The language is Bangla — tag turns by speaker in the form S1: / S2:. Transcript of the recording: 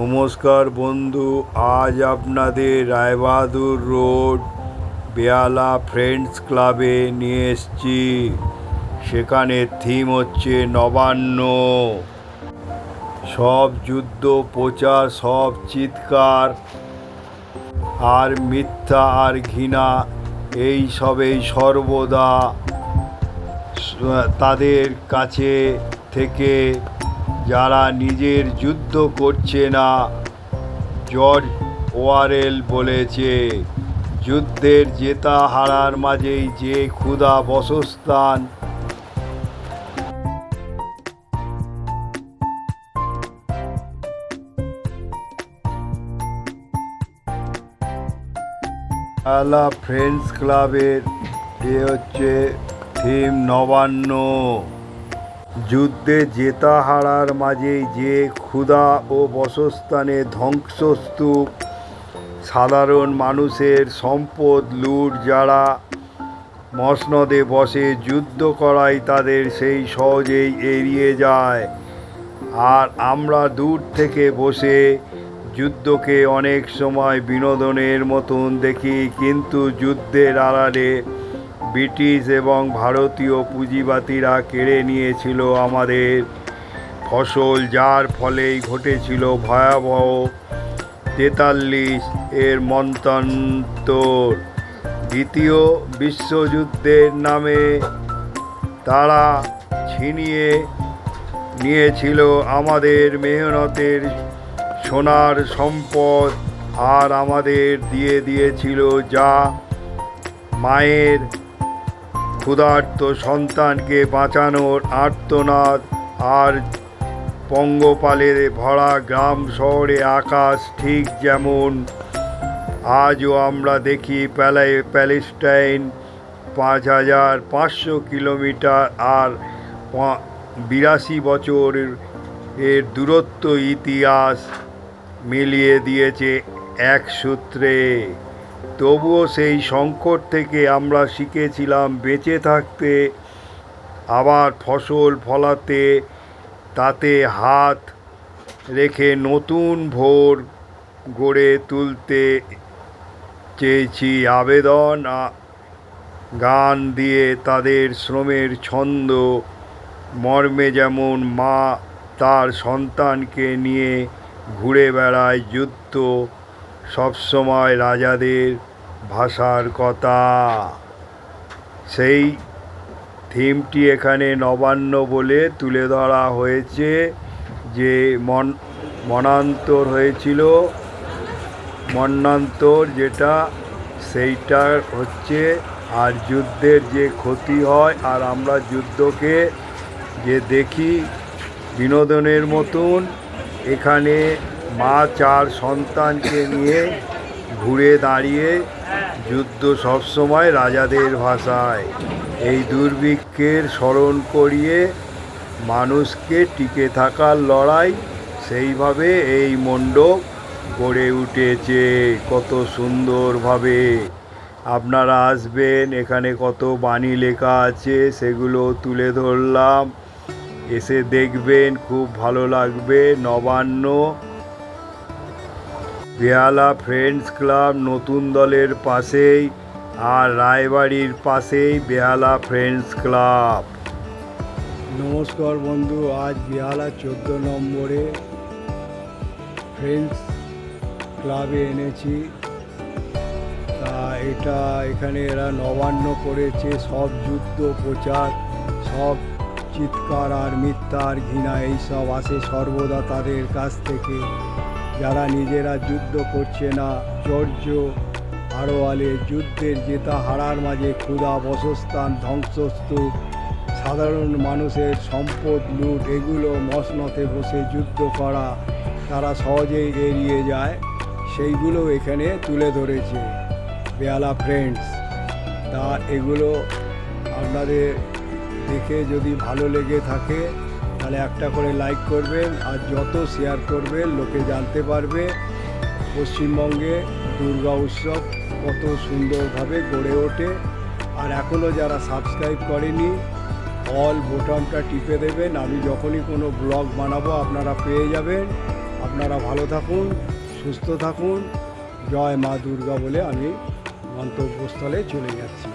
S1: নমস্কার বন্ধু, আজ আপনাদের রায়বাহাদুর রোড বেয়ালা ফ্রেন্ডস ক্লাবে নিয়ে এসছি। সেখানে থিম হচ্ছে নবান্ন। সব যুদ্ধ প্রচার, সব চিৎকার, আর মিথ্যা আর ঘৃণা, এই সবেই সর্বদা, তাদের কাছে থেকে যারা নিজের যুদ্ধ করছে না, জর্জ ওয়ারেল বলেছে, যুদ্ধের জেতা হারার মাঝেই যে ক্ষুধা বসস্থান। আলা ফ্রেন্ডস ক্লাবের, এ হচ্ছে থিম নবান্ন। যুদ্ধে জেতা হারার মাঝেই যে ক্ষুধা ও বসস্থানে ধ্বংসস্তূপ, সাধারণ মানুষের সম্পদ, লুট, যারা মসনদে বসে যুদ্ধ করাই তাদের সেই সহজেই এড়িয়ে যায়। আর আমরা দূর থেকে বসে যুদ্ধকে অনেক সময় বিনোদনের মতন দেখি, কিন্তু যুদ্ধের আড়ালে ব্রিটিশ এবং ভারতীয় পুঁজিবাতীরা কেড়ে নিয়েছিল আমাদের ফসল, যার ফলেই ঘটেছিল ভয়াবহ তেতাল্লিশ এর মন্তান্তর। দ্বিতীয় বিশ্বযুদ্ধের নামে তারা ছিনিয়ে নিয়েছিল আমাদের মেহনতের সোনার সম্পদ আর আমাদের দিয়ে দিয়েছিল যা মায়ের ক্ষুধার্ত সন্তানকে বাঁচানোর আর্তনাদ আর পঙ্গপালে ভরা গ্রাম শহরে আকাশ ঠিক যেমন। আজও আমরা দেখি প্যালে, প্যালেস্টাইন পাঁচ হাজার পাঁচশো কিলোমিটার আর বিরাশি বছর এর দূরত্ব ইতিহাস মিলিয়ে দিয়েছে এক সূত্রে। তবুও সেই সংকট থেকে আমরা শিখেছিলাম বেঁচে থাকতে, আবার ফসল ফলাতে, তাতে হাত রেখে নতুন ভোর গড়ে তুলতে চেয়েছি আবেদন গান দিয়ে তাদের শ্রমের ছন্দ, মর্মে যেমন মা তার সন্তানকে নিয়ে ঘুরে বেড়ায় যুদ্ধ সবসময় রাজাদের ভাষার কথা। সেই থিমটি এখানে নবান্ন বলে তুলে ধরা হয়েছে, যে মন, মনান্তর হয়েছিল। মন্নান্তর যেটা, সেইটা হচ্ছে আর যুদ্ধের যে ক্ষতি হয়, আর আমরা যুদ্ধকে যে দেখি বিনোদনের মতন, এখানে মা চার সন্তানকে নিয়ে ঘুরে দাঁড়িয়ে যুদ্ধ সবসময় রাজাদের ভাষায়। এই দুর্ভিক্ষের স্মরণ করিয়ে মানুষকে টিকে থাকার লড়াই, সেইভাবে এই মণ্ডপ গড়ে উঠেছে। কত সুন্দরভাবে। আপনারা আসবেন, এখানে কত বাণী লেখা আছে, সেগুলো তুলে ধরলাম। এসে দেখবেন, খুব ভালো লাগবে। নবান্ন বেহালা ফ্রেন্ডস ক্লাব নতুন দলের পাশেই আর রায়বাড়ির পাশেই বেহালা ফ্রেন্ডস ক্লাব।
S2: নমস্কার বন্ধু, আজ বেহালা চোদ্দ নম্বরে ফ্রেন্ডস ক্লাবে এনেছি। তা এটা এখানে এরা নবান্ন করেছে, সব যুদ্ধ, প্রচার, সব চিৎকার আর মিথ্যা আর ঘৃণা, এইসব আসে সর্বদা তাদের কাছ থেকে। যারা নিজেরা যুদ্ধ করছে না চর্য আড়োয়ালে যুদ্ধের জেতা হারার মাঝে ক্ষুধা, বসস্থান, ধ্বংসস্তূপ, সাধারণ মানুষের সম্পদ, লুট, এগুলো মসনতে বসে যুদ্ধ করা তারা সহজেই এড়িয়ে যায়। সেইগুলো এখানে তুলে ধরেছে বেয়ালা ফ্রেন্ডস। তা এগুলো আপনাদের দেখে যদি ভালো লেগে থাকে তাহলে একটা করে লাইক করবেন আর যত শেয়ার করবেন, লোকে জানতে পারবে পশ্চিমবঙ্গে দুর্গা উৎসব কত সুন্দরভাবে গড়ে ওঠে। আর এখনও যারা সাবস্ক্রাইব করেনি অল বোতামটা টিপে দেবেন। আমি যখনই কোনো ব্লগ বানাবো, আপনারা পেয়ে যাবেন। আপনারা ভালো থাকুন, সুস্থ থাকুন। জয় মা দুর্গা বলে আমি গন্তব্যস্থলে চলে যাচ্ছি।